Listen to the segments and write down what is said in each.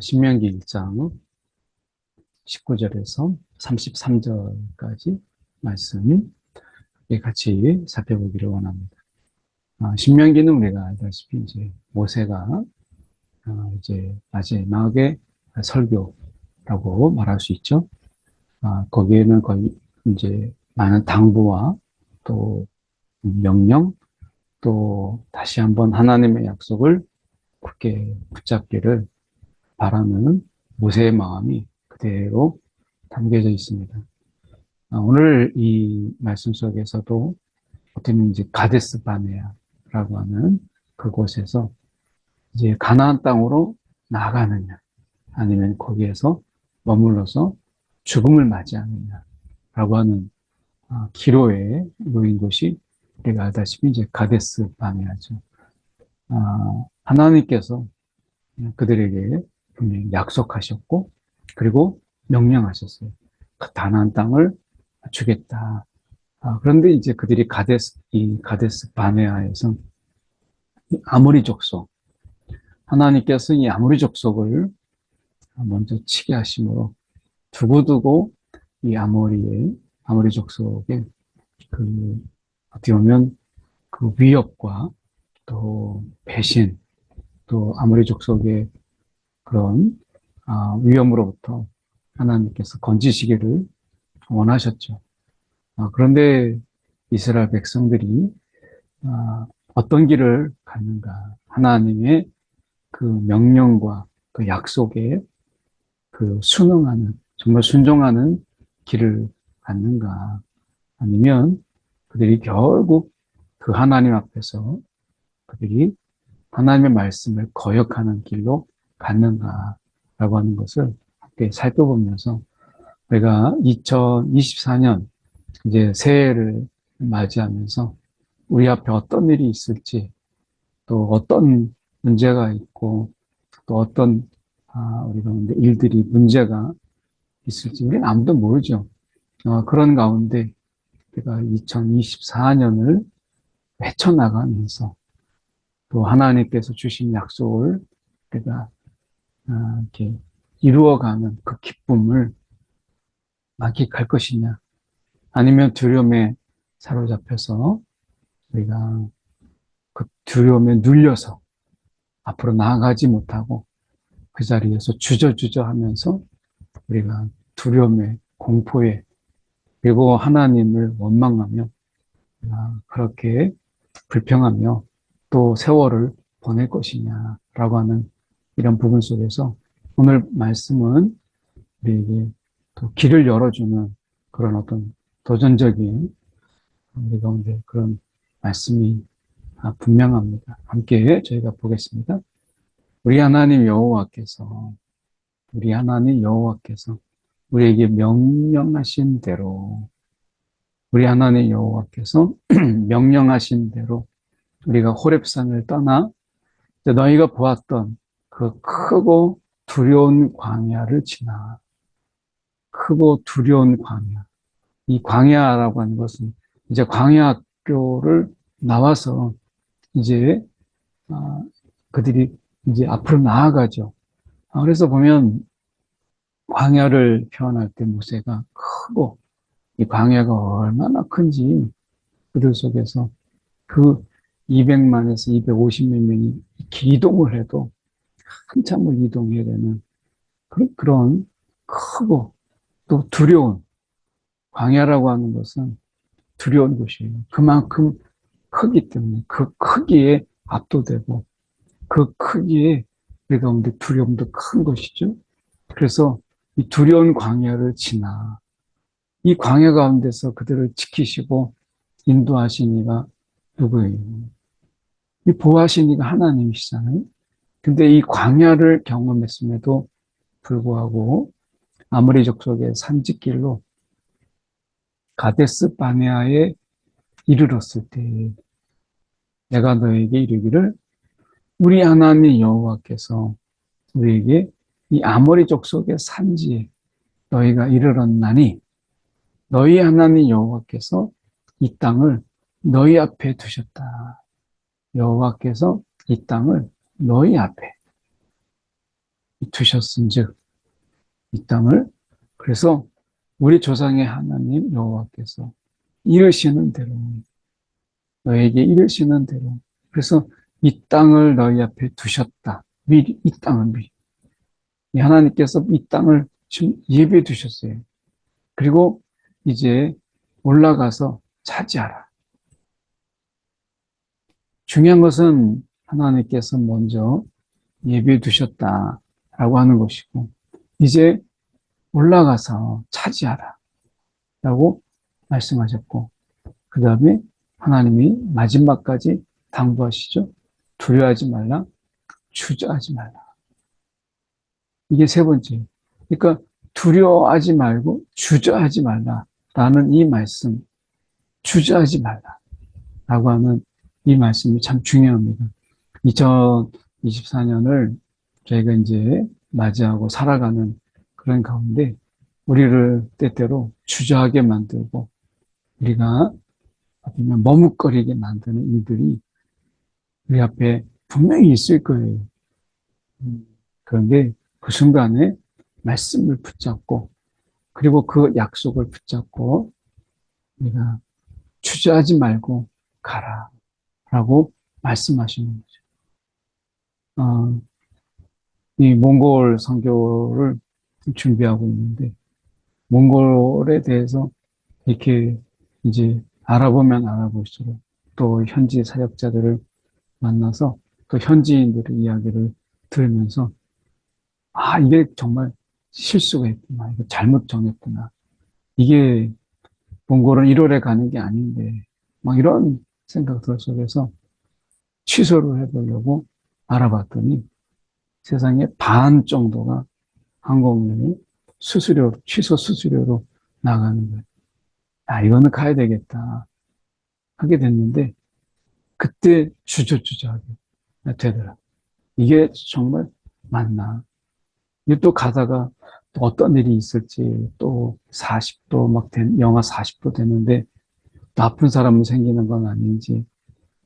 신명기 1장 19절에서 33절까지 말씀 같이 살펴보기를 원합니다. 아, 신명기는 우리가 알다시피 이제 모세가 아, 이제 마지막에 설교라고 말할 수 있죠. 아, 거기에는 거의 이제 많은 당부와 또 명령 또 다시 한번 하나님의 약속을 굳게 붙잡기를 바라는 모세의 마음이 그대로 담겨져 있습니다. 아, 오늘 이 말씀 속에서도 보면 이제 가데스 바네아라고 하는 그곳에서 이제 가나안 땅으로 나가느냐 아니면 거기에서 머물러서 죽음을 맞이하느냐라고 하는 아, 기로에 놓인 곳이 우리가 알다시피 이제 가데스 바네아죠. 아, 하나님께서 그들에게 분명히 약속하셨고 그리고 명령하셨어요. 그 단한 땅을 주겠다. 아, 그런데 이제 그들이 가데스 이 가데스 바네아에서 아모리 족속 하나님께서 이 아모리 족속을 먼저 치게 하심으로 두고두고 이 아모리의 아모리 족속의 그 어떻게 보면 그 위협과 또 배신 또 아모리 족속의 그런 아, 위험으로부터 하나님께서 건지시기를 원하셨죠. 아, 그런데 이스라엘 백성들이 아, 어떤 길을 갔는가? 하나님의 그 명령과 그 약속에 그 순응하는 정말 순종하는 길을 갔는가? 아니면 그들이 결국 그 하나님 앞에서 그들이 하나님의 말씀을 거역하는 길로 갔는가라고 하는 것을 함께 살펴보면서 우리가 2024년 이제 새해를 맞이하면서 우리 앞에 어떤 일이 있을지 또 어떤 문제가 있고 또 어떤 아, 우리 가운데 일들이 문제가 있을지 우리는 아무도 모르죠. 어, 그런 가운데 우리가 2024년을 헤쳐나가면서 또 하나님께서 주신 약속을 아, 이렇게 이루어가는 그 기쁨을 만끽할 것이냐, 아니면 두려움에 사로잡혀서 우리가 그 두려움에 눌려서 앞으로 나아가지 못하고 그 자리에서 주저주저 하면서 우리가 두려움에 공포에 그리고 하나님을 원망하며 아, 그렇게 불평하며 또 세월을 보낼 것이냐라고 하는 이런 부분 속에서 오늘 말씀은 우리에게 또 길을 열어주는 그런 어떤 도전적인 우리 가운데 그런 말씀이 분명합니다. 함께 저희가 보겠습니다. 우리 하나님 여호와께서 우리 하나님 여호와께서 우리에게 명령하신 대로 우리 하나님 여호와께서 명령하신 대로 우리가 호랩산을 떠나 너희가 보았던 그 크고 두려운 광야를 지나 크고 두려운 광야. 이 광야라고 하는 것은 이제 광야 학교를 나와서 이제 아, 그들이 이제 앞으로 나아가죠. 아, 그래서 보면 광야를 표현할 때 모세가 크고 이 광야가 얼마나 큰지 그들 속에서 그 200만에서 250몇 명이 이동을 해도 한참을 이동해야 되는 그런 크고 또 두려운 광야라고 하는 것은 두려운 곳이에요. 그만큼 크기 때문에 그 크기에 압도되고 그 크기에 우리 가운데 두려움도 큰 것이죠. 그래서 이 두려운 광야를 지나 이 광야 가운데서 그들을 지키시고 인도하신 이가 누구예요? 이 보호하신 이가 하나님이시잖아요. 근데 이 광야를 경험했음에도 불구하고 아무리 족속의 산지길로 가데스 바네아에 이르렀을 때 내가 너에게 이르기를 우리 하나님 여호와께서 우리에게 이 아모리 족속의 산지에 너희가 이르렀나니 너희 하나님 여호와께서 이 땅을 너희 앞에 두셨다. 여호와께서 이 땅을 너희 앞에 두셨은즉 이 땅을 그래서 우리 조상의 하나님 여호와께서 이르시는 대로 너에게 이르시는 대로 그래서 이 땅을 너희 앞에 두셨다. 미리 이 땅을 미리 하나님께서 이 땅을 지금 예배해 두셨어요. 그리고 이제 올라가서 차지하라. 중요한 것은 하나님께서 먼저 예배해 두셨다라고 하는 것이고 이제 올라가서 차지하라 라고 말씀하셨고 그 다음에 하나님이 마지막까지 당부하시죠. 두려워하지 말라, 주저하지 말라. 이게 세 번째. 그러니까 두려워하지 말고 주저하지 말라 라는 이 말씀, 주저하지 말라 라고 하는 이 말씀이 참 중요합니다. 2024년을 저희가 이제 맞이하고 살아가는 그런 가운데 우리를 때때로 주저하게 만들고 우리가 머뭇거리게 만드는 일들이 우리 앞에 분명히 있을 거예요. 음, 그런데 그 순간에 말씀을 붙잡고 그리고 그 약속을 붙잡고 우리가 주저하지 말고 가라 라고 말씀하시는 거죠. 어, 이 몽골 선교를 준비하고 있는데 몽골에 대해서 이렇게 이제 알아보면 알아볼수록 또 현지 사역자들을 만나서 또 현지인들의 이야기를 들으면서 아 이게 정말 실수가 있구나 이거 잘못 정했구나. 이게 몽골은 1월에 가는 게 아닌데 막 이런 생각들 속에서 취소를 해보려고 알아봤더니 세상에 반 정도가 항공료이 수수료 취소 수수료로 나가는 거예요. 아 이거는 가야 되겠다 하게 됐는데 그때 주저주저하게 되더라. 이게 정말 맞나? 이게 또 가다가 또 어떤 일이 있을지 또 40도 막 된, 영하 40도 되는데 나쁜 사람은 생기는 건 아닌지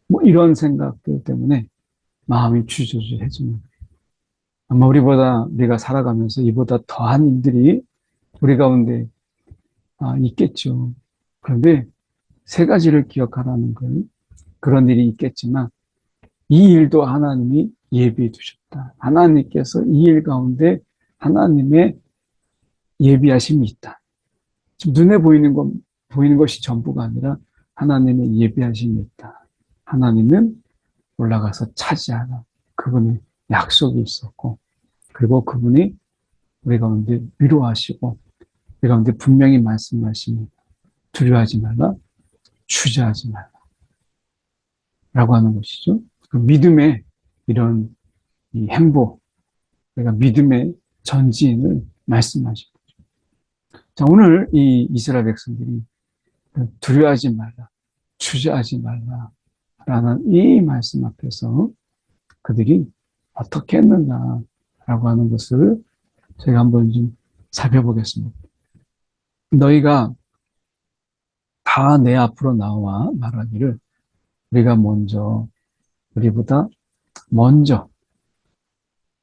뭐 이런 생각들 때문에 마음이 주저주저해지는 거예요. 아마 우리보다 우리가 살아가면서 이보다 더한 일들이 우리 가운데 아, 있겠죠. 그런데 세 가지를 기억하라는 거예요. 그런 일이 있겠지만 이 일도 하나님이 예비해 두셨다. 하나님께서 이 일 가운데 하나님의 예비하심이 있다. 지금 눈에 보이는 것, 보이는 것이 전부가 아니라 하나님의 예비하심이 있다. 하나님은 올라가서 차지하라. 그분의 약속이 있었고, 그리고 그분이 우리 가운데 위로하시고, 우리 가운데 분명히 말씀하십니다. 두려워하지 말라, 주저하지 말라. 라고 하는 것이죠. 그 믿음의 이런 이 행보, 그러니까 믿음의 전진을 말씀하신 거죠. 자, 오늘 이 이스라엘 백성들이 두려워하지 말라, 주저하지 말라, 라는 이 말씀 앞에서 그들이 어떻게 했느냐 라고 하는 것을 제가 한번 좀 살펴보겠습니다. 너희가 다 내 앞으로 나와 말하기를 우리가 먼저, 우리보다 먼저,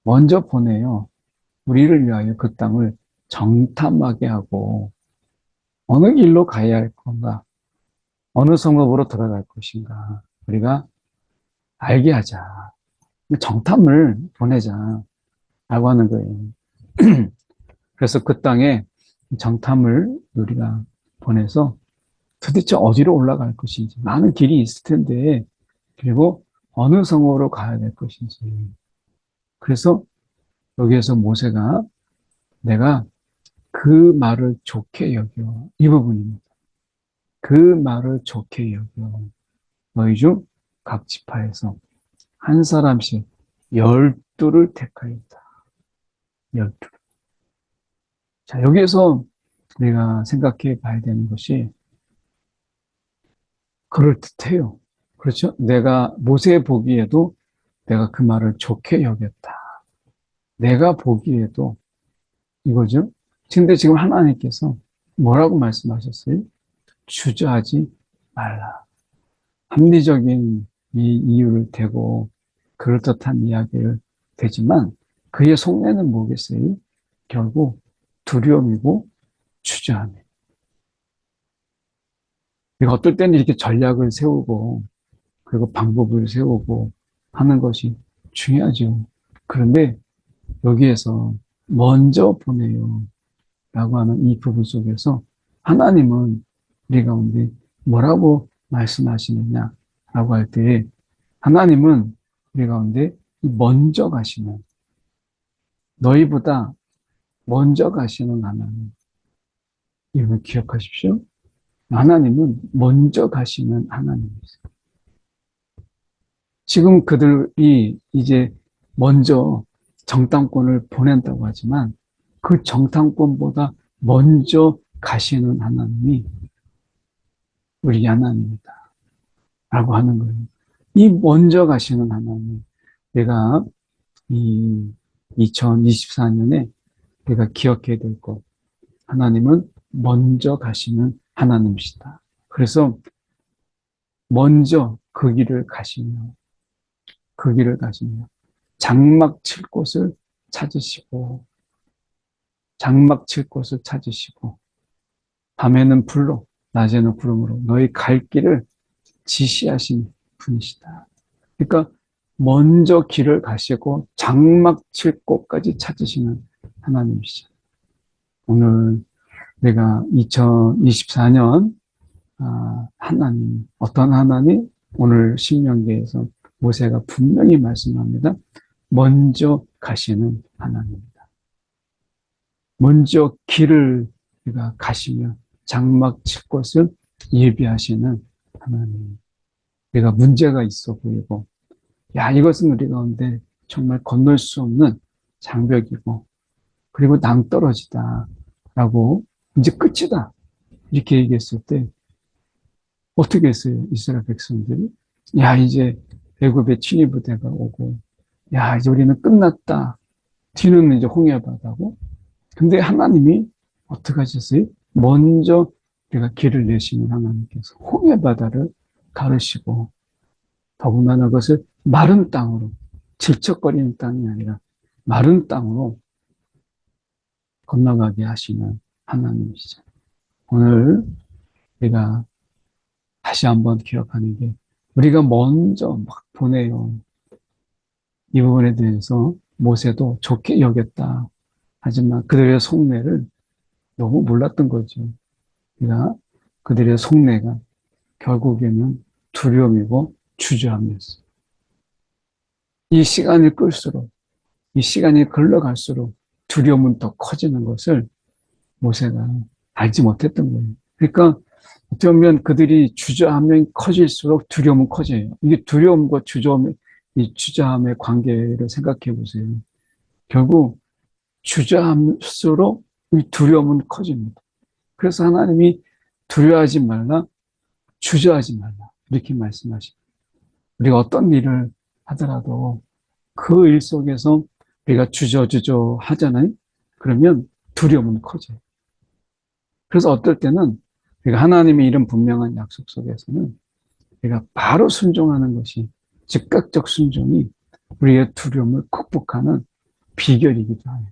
먼저 보내요. 우리를 위하여 그 땅을 정탐하게 하고, 어느 길로 가야 할 건가? 어느 성읍으로 들어갈 것인가? 우리가 알게 하자. 정탐을 보내자. 라고 하는 거예요. 그래서 그 땅에 정탐을 우리가 보내서 도대체 어디로 올라갈 것인지 많은 길이 있을 텐데 그리고 어느 성으로 가야 될 것인지 그래서 여기에서 모세가 내가 그 말을 좋게 여겨 이 부분입니다. 그 말을 좋게 여겨 너희 중 각 지파에서 한 사람씩 열두를 택하였다. 열두. 자 여기에서 우리가 생각해 봐야 되는 것이 그럴듯해요. 그렇죠? 내가 모세 보기에도 내가 그 말을 좋게 여겼다. 내가 보기에도 이거죠. 근데 지금 하나님께서 뭐라고 말씀하셨어요? 주저하지 말라. 합리적인 이 이유를 대고 그럴듯한 이야기를 되지만 그의 속내는 뭐겠어요? 결국 두려움이고 주저함이에요. 우리가 어떨 때는 이렇게 전략을 세우고 그리고 방법을 세우고 하는 것이 중요하죠. 그런데 여기에서 먼저 보내요. 라고 하는 이 부분 속에서 하나님은 우리 가운데 뭐라고 말씀하시느냐 라고 할때 하나님은 우리 가운데 먼저 가시는 너희보다 먼저 가시는 하나님 이걸 기억하십시오. 하나님은 먼저 가시는 하나님이세요. 지금 그들이 이제 먼저 정탐권을 보낸다고 하지만 그 정탐권보다 먼저 가시는 하나님이 우리 하나님이다. 라고 하는 거예요. 이 먼저 가시는 하나님. 내가 이 2024년에 내가 기억해야 될 것. 하나님은 먼저 가시는 하나님이시다. 그래서 먼저 그 길을 가시며 그 길을 가시며 장막 칠 곳을 찾으시고 장막 칠 곳을 찾으시고 밤에는 불로 낮에는 구름으로 너희 갈 길을 지시하신 분이시다. 그러니까 먼저 길을 가시고 장막 칠 곳까지 찾으시는 하나님이시죠. 오늘 내가 2024년 아, 하나님 어떤 하나님 오늘 신명기에서 모세가 분명히 말씀합니다. 먼저 가시는 하나님입니다. 먼저 길을 우리가 가시며 장막 칠 곳을 예비하시는 하나님. 내가 문제가 있어 보이고, 야, 이것은 우리 가운데 정말 건널 수 없는 장벽이고, 그리고 낭떠러지다. 라고, 이제 끝이다. 이렇게 얘기했을 때, 어떻게 했어요? 이스라엘 백성들이? 야, 이제 애굽의 친위 부대가 오고, 야, 이제 우리는 끝났다. 뒤는 이제 홍해 바다고. 근데 하나님이 어떻게 하셨어요? 먼저 우리가 길을 내시는 하나님께서 홍해 바다를 가르시고 더군다나 그것을 마른 땅으로 질척거리는 땅이 아니라 마른 땅으로 건너가게 하시는 하나님이시죠. 오늘 우리가 다시 한번 기억하는 게 우리가 먼저 막 보내요. 이 부분에 대해서 모세도 좋게 여겼다. 하지만 그들의 속내를 너무 몰랐던 거죠. 그러니까 그들의 속내가 결국에는 두려움이고 주저함이었어요. 이 시간이 끌수록, 이 시간이 흘러갈수록 두려움은 더 커지는 것을 모세가 알지 못했던 거예요. 그러니까 어떻게 보면 그들이 주저함이 커질수록 두려움은 커져요. 이게 두려움과 주저함의, 이 주저함의 관계를 생각해 보세요. 결국 주저함수록 두려움은 커집니다. 그래서 하나님이 두려워하지 말라, 주저하지 말라 이렇게 말씀하십니다. 우리가 어떤 일을 하더라도 그 일 속에서 우리가 주저주저 하잖아요. 그러면 두려움은 커져요. 그래서 어떨 때는 우리가 하나님의 이런 분명한 약속 속에서는 우리가 바로 순종하는 것이 즉각적 순종이 우리의 두려움을 극복하는 비결이기도 해요.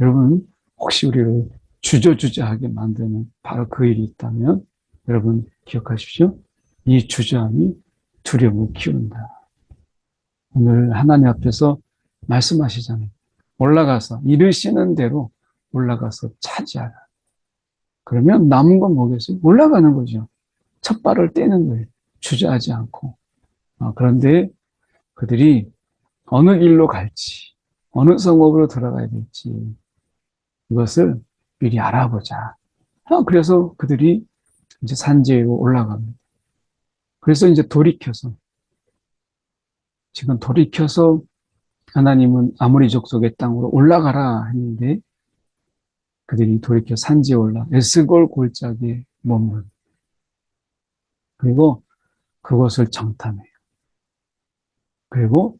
여러분, 혹시 우리를 주저주저하게 만드는 바로 그 일이 있다면 여러분 기억하십시오. 이 주저함이 두려움을 키운다. 오늘 하나님 앞에서 말씀하시잖아요. 올라가서 이르시는 대로 올라가서 차지하라. 그러면 남은 건 뭐겠어요? 올라가는 거죠. 첫 발을 떼는 거예요. 주저하지 않고. 어, 그런데 그들이 어느 길로 갈지, 어느 성읍으로 들어가야 될지, 이것을 미리 알아보자. 어, 그래서 그들이 이제 산지로 올라갑니다. 그래서 이제 돌이켜서, 지금 돌이켜서 하나님은 아무리 족 속의 땅으로 올라가라 했는데, 그들이 돌이켜 산지에 올라 에스골 골짜기에 머물 그리고 그것을 정탐해요. 그리고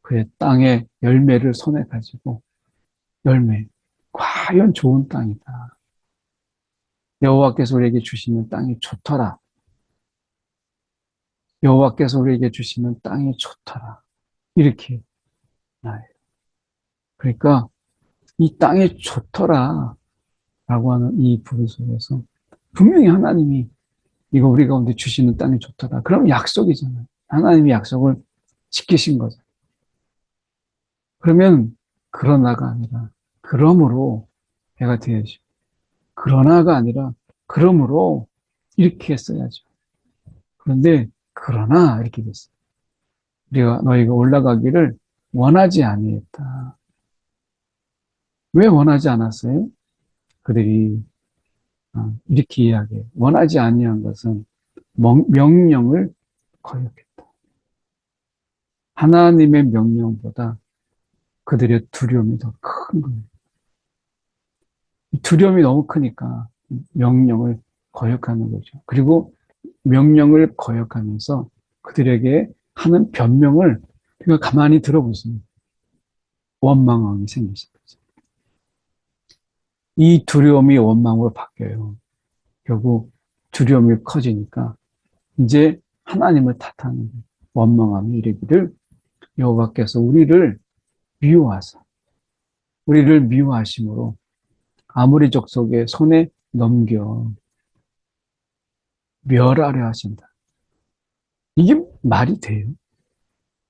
그의 땅의 열매를 손에 가지고 열매, 과연 좋은 땅이다. 여호와께서 우리에게 주시는 땅이 좋더라. 여호와께서 우리에게 주시는 땅이 좋더라. 이렇게 나예요. 그러니까 이 땅이 좋더라 라고 하는 이 부분 속에서 분명히 하나님이 이거 우리 가운데 주시는 땅이 좋더라. 그럼 약속이잖아요. 하나님이 약속을 지키신 거죠. 그러면 그러나가 아니라 그러므로 해가 되야죠. 그러나가 아니라 그러므로 이렇게 써야죠. 그런데 그러나 이렇게 됐어요. 우리가 너희가 올라가기를 원하지 아니했다. 왜 원하지 않았어요? 그들이 어, 이렇게 이야기해요. 원하지 아니한 것은 명령을 거역했다. 하나님의 명령보다 그들의 두려움이 더 큰 거예요. 두려움이 너무 크니까 명령을 거역하는 거죠. 그리고 명령을 거역하면서 그들에게 하는 변명을 우리가 가만히 들어보세요. 원망함이 생기신 거죠. 이 두려움이 원망으로 바뀌어요. 결국 두려움이 커지니까 이제 하나님을 탓하는 원망함이 이르기를 여호와께서 우리를 미워하사 우리를 미워하심으로 아무리 족속의 손에 넘겨 멸하려 하신다. 이게 말이 돼요?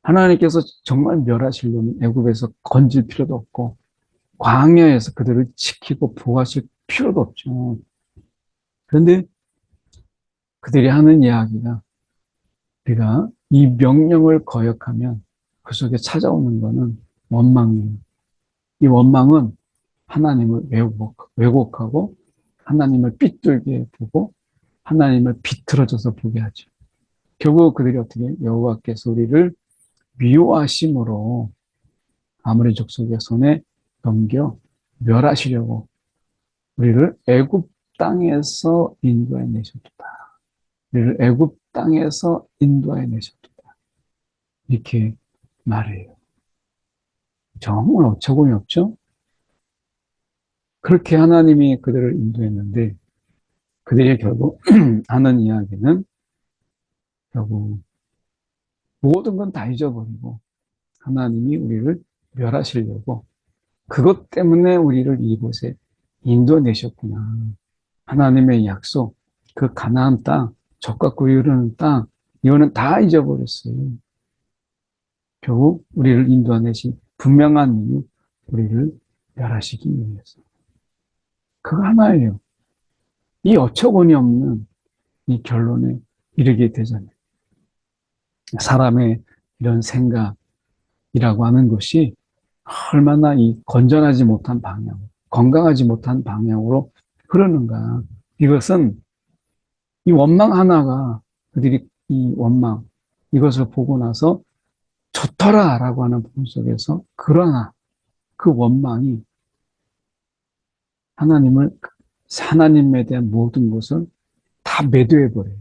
하나님께서 정말 멸하시려면 애굽에서 건질 필요도 없고 광야에서 그들을 지키고 보호하실 필요도 없죠. 그런데 그들이 하는 이야기가 우리가 이 명령을 거역하면 그 속에 찾아오는 것은 원망이에요. 이 원망은 하나님을 왜곡, 왜곡 하고 하나님을 삐뚤게 보고 하나님을 비틀어져서 보게 하죠. 결국 그들이 어떻게 여호와께서 우리를 미워하심으로 아무리 족속의 손에 넘겨 멸하시려고 우리를 애굽 땅에서 인도해 내셨다. 우리를 애굽 땅에서 인도해 내셨다. 이렇게 말해요. 정말 어처구니 없죠? 그렇게 하나님이 그들을 인도했는데 그들이 결국 하는 이야기는 결국 모든 건 다 잊어버리고 하나님이 우리를 멸하시려고 그것 때문에 우리를 이곳에 인도내셨구나. 하나님의 약속, 그 가나안 땅, 적과 꿀이 흐르는 땅, 이거는 다 잊어버렸어요. 결국 우리를 인도하내신 분명한 이유, 우리를 멸하시기 위해서. 그거 하나예요. 이 어처구니 없는 이 결론에 이르게 되잖아요. 사람의 이런 생각이라고 하는 것이 얼마나 이 건전하지 못한 방향, 건강하지 못한 방향으로 흐르는가. 이것은 이 원망 하나가 그들이 이 원망, 이것을 보고 나서 좋더라 라고 하는 부분 속에서 그러나 그 원망이 하나님을, 하나님에 대한 모든 것을 다 매도해 버려요.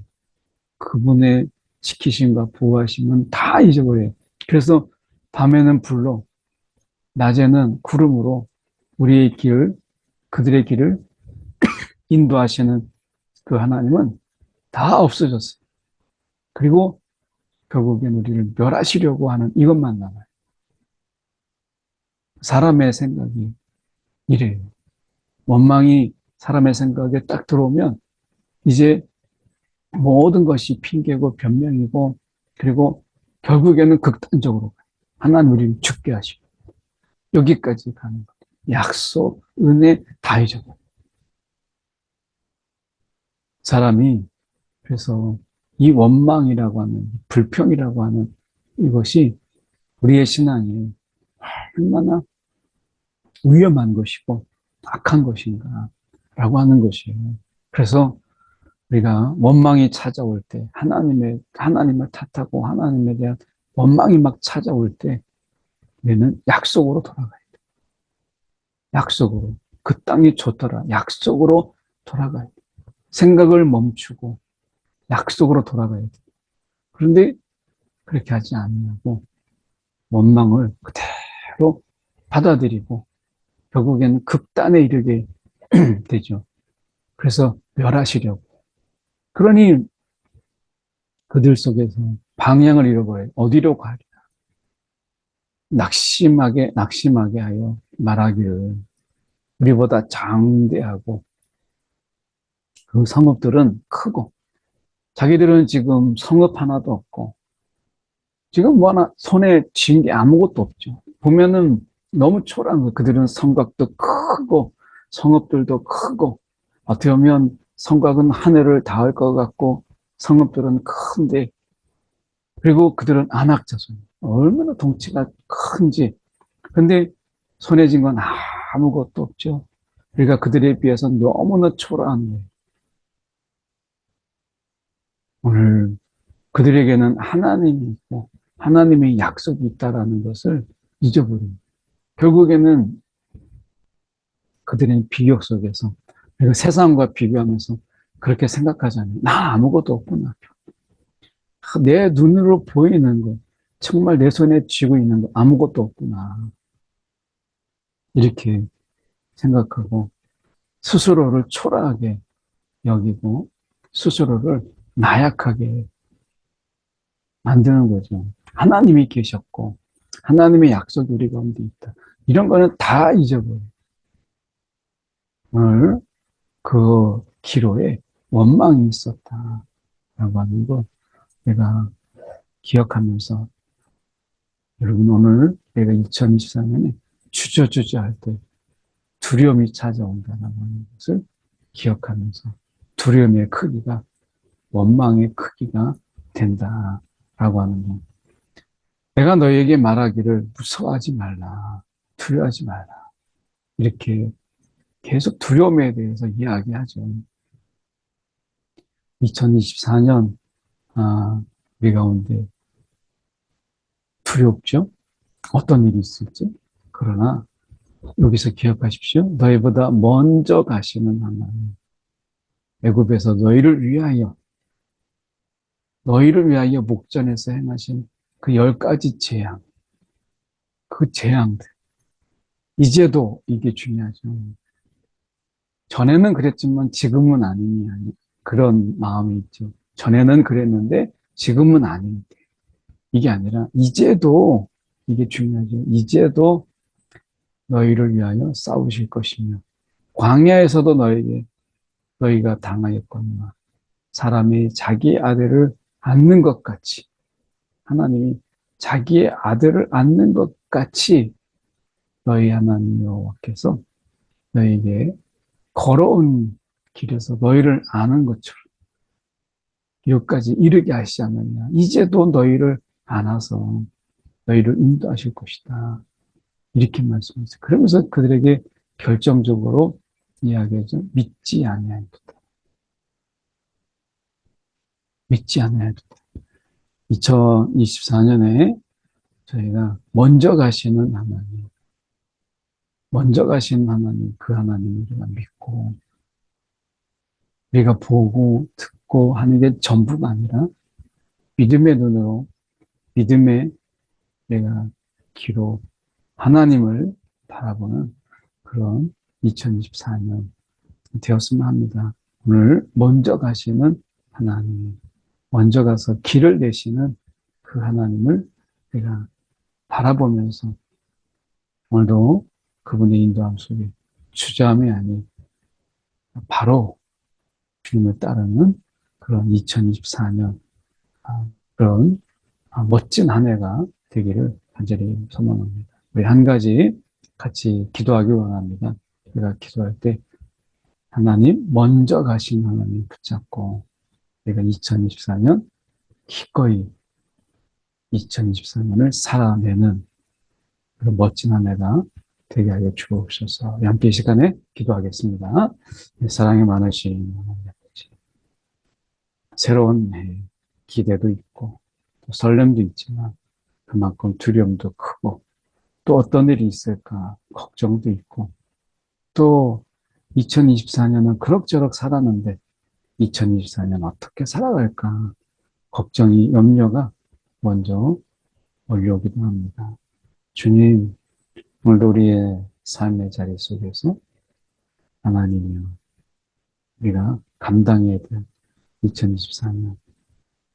그분의 지키심과 보호하심은 다 잊어버려요. 그래서 밤에는 불로, 낮에는 구름으로 우리의 길을, 그들의 길을 인도하시는 그 하나님은 다 없어졌어요. 그리고 결국엔 우리를 멸하시려고 하는 이것만 남아요. 사람의 생각이 이래요. 원망이 사람의 생각에 딱 들어오면 이제 모든 것이 핑계고 변명이고 그리고 결국에는 극단적으로 하나님 우리를 죽게 하시고 여기까지 가는 것. 약속, 은혜 다 잊어버려. 사람이 그래서 이 원망이라고 하는 불평이라고 하는 이것이 우리의 신앙이 얼마나 위험한 것이고 악한 것인가 라고 하는 것이에요. 그래서 우리가 원망이 찾아올 때 하나님의 하나님을 탓하고 하나님에 대한 원망이 막 찾아올 때 우리는 약속으로 돌아가야 돼. 약속으로 그 땅이 좋더라. 약속으로 돌아가야 돼. 생각을 멈추고 약속으로 돌아가야 돼. 그런데 그렇게 하지 않냐고 원망을 그대로 받아들이고 결국에는 극단에 이르게 되죠. 그래서 멸하시려고. 그러니 그들 속에서 방향을 잃어버려요. 어디로 가리라. 낙심하게, 낙심하게 하여 말하기를 우리보다 장대하고 그 성읍들은 크고 자기들은 지금 성읍 하나도 없고 지금 뭐 하나 손에 쥔 게 아무것도 없죠. 보면은 너무 초라한 거 그들은 성곽도 크고 성읍들도 크고 어떻게 보면 성곽은 하늘을 닿을 것 같고 성읍들은 큰데 그리고 그들은 안악자손 얼마나 덩치가 큰지 근데 손에 쥔 건 아무것도 없죠. 그러니까 그들에 비해서 너무나 초라한 거예요. 오늘 그들에게는 하나님이 있고 하나님의 약속이 있다라는 것을 잊어버립니다. 결국에는 그들의 비교 속에서 그리고 세상과 비교하면서 그렇게 생각하잖아요. 나 아무것도 없구나. 내 눈으로 보이는 것, 정말 내 손에 쥐고 있는 것 아무것도 없구나. 이렇게 생각하고 스스로를 초라하게 여기고 스스로를 나약하게 만드는 거죠. 하나님이 계셨고 하나님의 약속이 우리 가운데 있다. 이런 거는 다 잊어버려요. 그 기로에 원망이 있었다. 라고 하는 거 내가 기억하면서 여러분 오늘 내가 2024년에 주저주저 할 때 두려움이 찾아온다라고 하는 것을 기억하면서 두려움의 크기가 원망의 크기가 된다라고 하는 거. 내가 너에게 말하기를 무서워하지 말라, 두려워하지 말라. 이렇게 계속 두려움에 대해서 이야기하죠. 2024년 아, 우리 가운데 두렵죠? 어떤 일이 있을지. 그러나 여기서 기억하십시오. 너희보다 먼저 가시는 하나님. 애굽에서 너희를 위하여 너희를 위하여 목전에서 행하신 그 열 가지 재앙, 그 재앙들. 이제도 이게 중요하죠. 전에는 그랬지만 지금은 아니니 그런 마음이 있죠. 전에는 그랬는데 지금은 아닌데 이게 아니라 이제도 이게 중요하죠. 이제도 너희를 위하여 싸우실 것이며 광야에서도 너에게 너희가 당하였거니와 사람이 자기 아들을 안는 것 같이 하나님이 자기의 아들을 안는 것 같이 너희 하나님 여호와께서 너에게 걸어온 길에서 너희를 아는 것처럼 여기까지 이르게 하시지 않느냐. 이제도 너희를 안아서 너희를 인도하실 것이다. 이렇게 말씀하세요. 그러면서 그들에게 결정적으로 이야기하죠. 믿지 아니하였다. 믿지 아니하였다. 2024년에 저희가 먼저 가시는 하나님, 먼저 가신 하나님, 그 하나님을 우리가 믿고, 우리가 보고 듣고 하는 게 전부가 아니라 믿음의 눈으로, 믿음의 내가 기로 하나님을 바라보는 그런 2024년 되었으면 합니다. 오늘 먼저 가시는 하나님, 먼저 가서 길을 내시는 그 하나님을 내가 바라보면서 오늘도 그분의 인도함 속에 주저함이 아닌 바로 주님을 따르는 그런 2024년 아, 그런 아, 멋진 한 해가 되기를 간절히 소망합니다. 우리 한 가지 같이 기도하기 원합니다. 우리가 기도할 때 하나님 먼저 가신 하나님 붙잡고 내가 2024년 기꺼이 2024년을 살아내는 그런 멋진 한 해가 되게 하여 주옵소서. 함께 이 시간에 기도하겠습니다. 네, 사랑이 많으신 아버지. 새로운 해, 기대도 있고, 또 설렘도 있지만, 그만큼 두려움도 크고, 또 어떤 일이 있을까, 걱정도 있고, 또 2024년은 그럭저럭 살았는데, 2024년 어떻게 살아갈까, 걱정이, 염려가 먼저 몰려오기도 합니다. 주님, 오늘도 우리의 삶의 자리 속에서 하나님이여 우리가 감당해야 될 2024년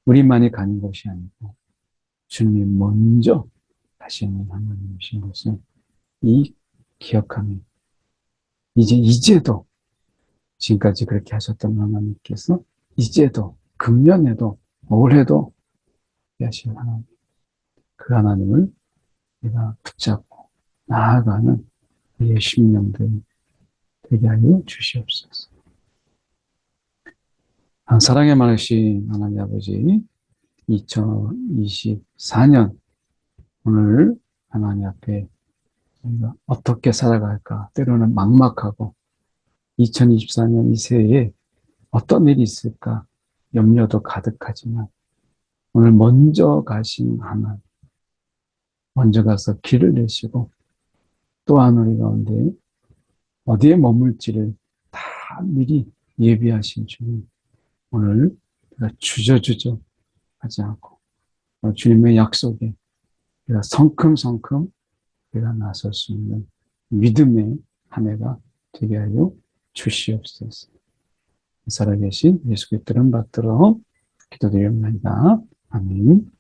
우리만이 가는 것이 아니고 주님 먼저 하시는 하나님이신 것을 이 기억하며 이제 이제도 지금까지 그렇게 하셨던 하나님께서 이제도 금년에도 올해도 하신 하나님 그 하나님을 우리가 붙잡고 나아가는 우리의 심령들 되게 하여 주시옵소서. 아, 사랑의 많으신 하나님 아버지 2024년 오늘 하나님 앞에 우리가 어떻게 살아갈까 때로는 막막하고 2024년 이 새해에 어떤 일이 있을까 염려도 가득하지만 오늘 먼저 가신 하나님 먼저 가서 길을 내시고 또한 우리 가운데 어디에 머물지를 다 미리 예비하신 주님 오늘 우리가 주저주저 하지 않고 주님의 약속에 우리가 성큼성큼 우리가 나설 수 있는 믿음의 한 해가 되게 하여 주시옵소서. 살아계신 예수 그리스도를 받들어 기도드립니다. 아멘.